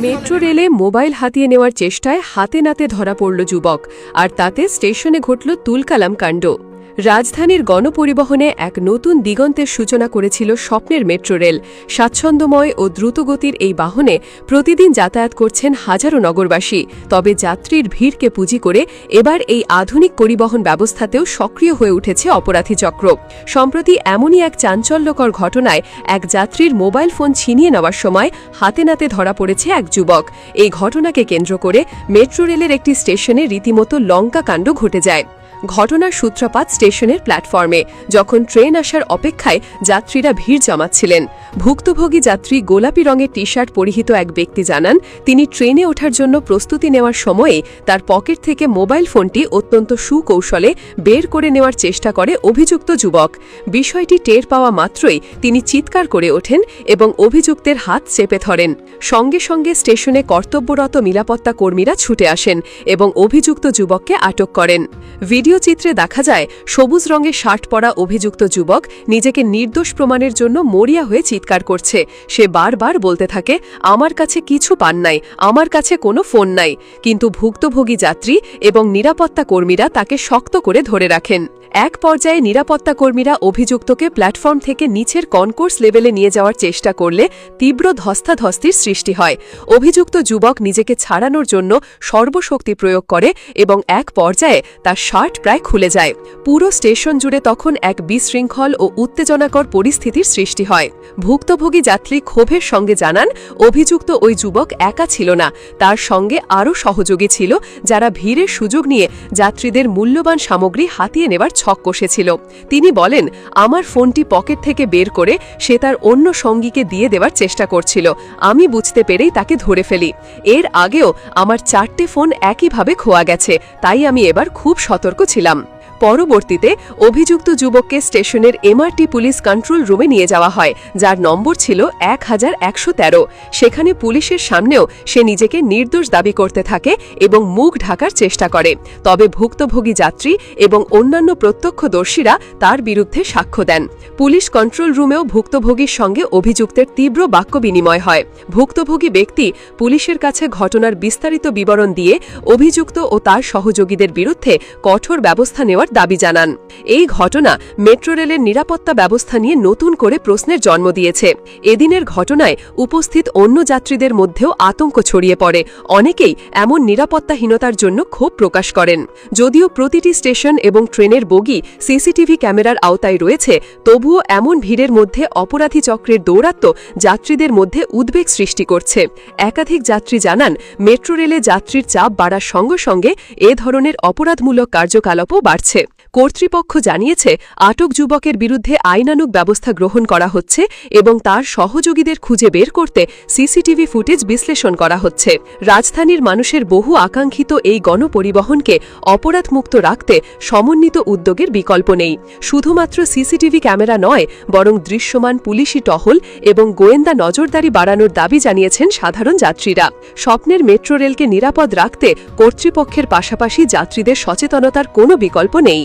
Metro রেলে mobile হাতিয়ে নেওয়ার চেষ্টায় হাতে নাতে ধরা পড়ল যুবক, আর তাতে স্টেশনে ঘটল তুলকালাম কাণ্ড। রাজধানীর গণপরিবহনে এক নতুন দিগন্তের সূচনা করেছিল স্বপ্নের মেট্রো রেল। স্বাচ্ছন্দ্যময় ও দ্রুতগতির এই বাহনে প্রতিদিন যাতায়াত করছেন হাজারো নগরবাসী। তবে যাত্রীর ভিড়কে পুঁজি করে এবার এই আধুনিক পরিবহন ব্যবস্থাতেও সক্রিয় হয়ে উঠেছে অপরাধী চক্র। সম্প্রতি এমনই এক চাঞ্চল্যকর ঘটনায় এক যাত্রীর মোবাইল ফোন ছিনিয়ে নেওয়ার সময় হাতে নাতে ধরা পড়েছে এক যুবক। এই ঘটনাকে কেন্দ্র করে মেট্রো রেলের একটি স্টেশনে রীতিমতো লঙ্কা কাণ্ড ঘটে যায়। ঘটনার সূত্রপাত স্টেশনের প্ল্যাটফর্মে, যখন ট্রেন আসার অপেক্ষায় যাত্রীরা ভিড় জমাচ্ছিলেন। ভুক্তভোগী যাত্রী গোলাপি রঙের টি শার্ট পরিহিত এক ব্যক্তি জানান, তিনি ট্রেনে ওঠার জন্য প্রস্তুতি নেওয়ার সময়ে তার পকেট থেকে মোবাইল ফোনটি অত্যন্ত সুকৌশলে বের করে নেওয়ার চেষ্টা করে অভিযুক্ত যুবক। বিষয়টি টের পাওয়া মাত্রই তিনি চিৎকার করে ওঠেন এবং অভিযুক্তের হাত চেপে ধরেন। সঙ্গে সঙ্গে স্টেশনে কর্তব্যরত নিরাপত্তা কর্মীরা ছুটে আসেন এবং অভিযুক্ত যুবককে আটক করেন। ভিডিও চিত্রে দেখা যায়, সবুজ রঙের শার্ট পরা অভিযুক্ত যুবক নিজেকে নির্দোষ প্রমাণের জন্য মরিয়া হয়ে চিৎকার করছে। সে বারবার বলতে থাকে, আমার কাছে কিছু পান নাই, আমার কাছে কোনো ফোন নাই। কিন্তু ভুক্তভোগী যাত্রী এবং নিরাপত্তা কর্মীরা তাকে শক্ত করে ধরে রাখেন। এক পর্যায়ে নিরাপত্তা কর্মীরা অভিযুক্তকে প্ল্যাটফর্ম থেকে নিচের কনকোর্স লেভেলে নিয়ে যাওয়ার চেষ্টা করলে তীব্র ধস্তাধস্তির সৃষ্টি হয়। অভিযুক্ত যুবক নিজেকে ছাড়ানোর জন্য সর্বশক্তি প্রয়োগ করে এবং এক পর্যায়ে তার শার্ট প্রায় খুলে যায়। পুরো স্টেশন জুড়ে তখন এক বিশৃঙ্খল ও উত্তেজনাকর পরিস্থিতির সৃষ্টি হয়। ভুক্তভোগী যাত্রী ক্ষোভের সঙ্গে জানান, অভিযুক্ত ওই যুবক একা ছিল না। তার সঙ্গে আরও সহযোগী ছিল, যারা ভিড়ের সুযোগ নিয়ে যাত্রীদের মূল্যবান সামগ্রী হাতিয়ে নেবার ছক কষেছিল। তিনি বলেন, আমার ফোনটি পকেট থেকে বের করে সে তার অন্য সঙ্গীকে দিয়ে দেওয়ার চেষ্টা করছিল। আমি বুঝতে পেরেই তাকে ধরে ফেলি। এর আগেও আমার চারটে ফোন একইভাবে খোয়া গেছে, তাই আমি এবার খুব সতর্ক ছিলাম। পরবর্তীতে অভিযুক্ত যুবককে স্টেশনের এমআরটি পুলিশ কন্ট্রোল রুমে নিয়ে যাওয়া হয়, যার নম্বর ছিল এক হাজার একশো তেরো। সেখানে পুলিশের সামনেও সে নিজেকে নির্দোষ দাবি করতে থাকে এবং মুখ ঢাকার চেষ্টা করে। তবে ভুক্তভোগী যাত্রী এবং অন্যান্য প্রত্যক্ষদর্শীরা তার বিরুদ্ধে সাক্ষ্য দেন। পুলিশ কন্ট্রোল রুমেও ভুক্তভোগীর সঙ্গে অভিযুক্তের তীব্র বাক্য বিনিময় হয়। ভুক্তভোগী ব্যক্তি পুলিশের কাছে ঘটনার বিস্তারিত বিবরণ দিয়ে অভিযুক্ত ও তার সহযোগীদের বিরুদ্ধে কঠোর ব্যবস্থা নেওয়ার দাবি জানান। এই ঘটনা মেট্রো রেলের নিরাপত্তা ব্যবস্থা নিয়ে নতুন করে প্রশ্নের জন্ম দিয়েছে। এদিনের ঘটনায় উপস্থিত অন্য যাত্রীদের মধ্যেও আতঙ্ক ছড়িয়ে পড়ে। অনেকেই এমন নিরাপত্তাহীনতার জন্য ক্ষোভ প্রকাশ করেন। যদিও প্রতিটি স্টেশন এবং ট্রেনের বগি সিসিটিভি ক্যামেরার আওতায় রয়েছে, তবুও এমন ভিড়ের মধ্যে অপরাধী চক্রের দৌরাত্ম্য যাত্রীদের মধ্যে উদ্বেগ সৃষ্টি করছে। একাধিক যাত্রী জানান, মেট্রো রেলে যাত্রীর চাপ বাড়ার সঙ্গে সঙ্গে এ ধরনের অপরাধমূলক কার্যকলাপও বাড়ছে। কর্তৃপক্ষ জানিয়েছে, আটক যুবকের বিরুদ্ধে আইনানুগ ব্যবস্থা গ্রহণ করা হচ্ছে এবং তার সহযোগীদের খুঁজে বের করতে সিসিটিভি ফুটেজ বিশ্লেষণ করা হচ্ছে। রাজধানীর মানুষের বহু আকাঙ্ক্ষিত এই গণপরিবহনকে অপরাধমুক্ত রাখতে সমন্বিত উদ্যোগের বিকল্প নেই। শুধুমাত্র সিসিটিভি ক্যামেরা নয়, বরং দৃশ্যমান পুলিশি টহল এবং গোয়েন্দা নজরদারি বাড়ানোর দাবি জানিয়েছেন সাধারণ যাত্রীরা। স্বপ্নের মেট্রো রেলকে নিরাপদ রাখতে কর্তৃপক্ষের পাশাপাশি যাত্রীদের সচেতনতার কোনো বিকল্প নেই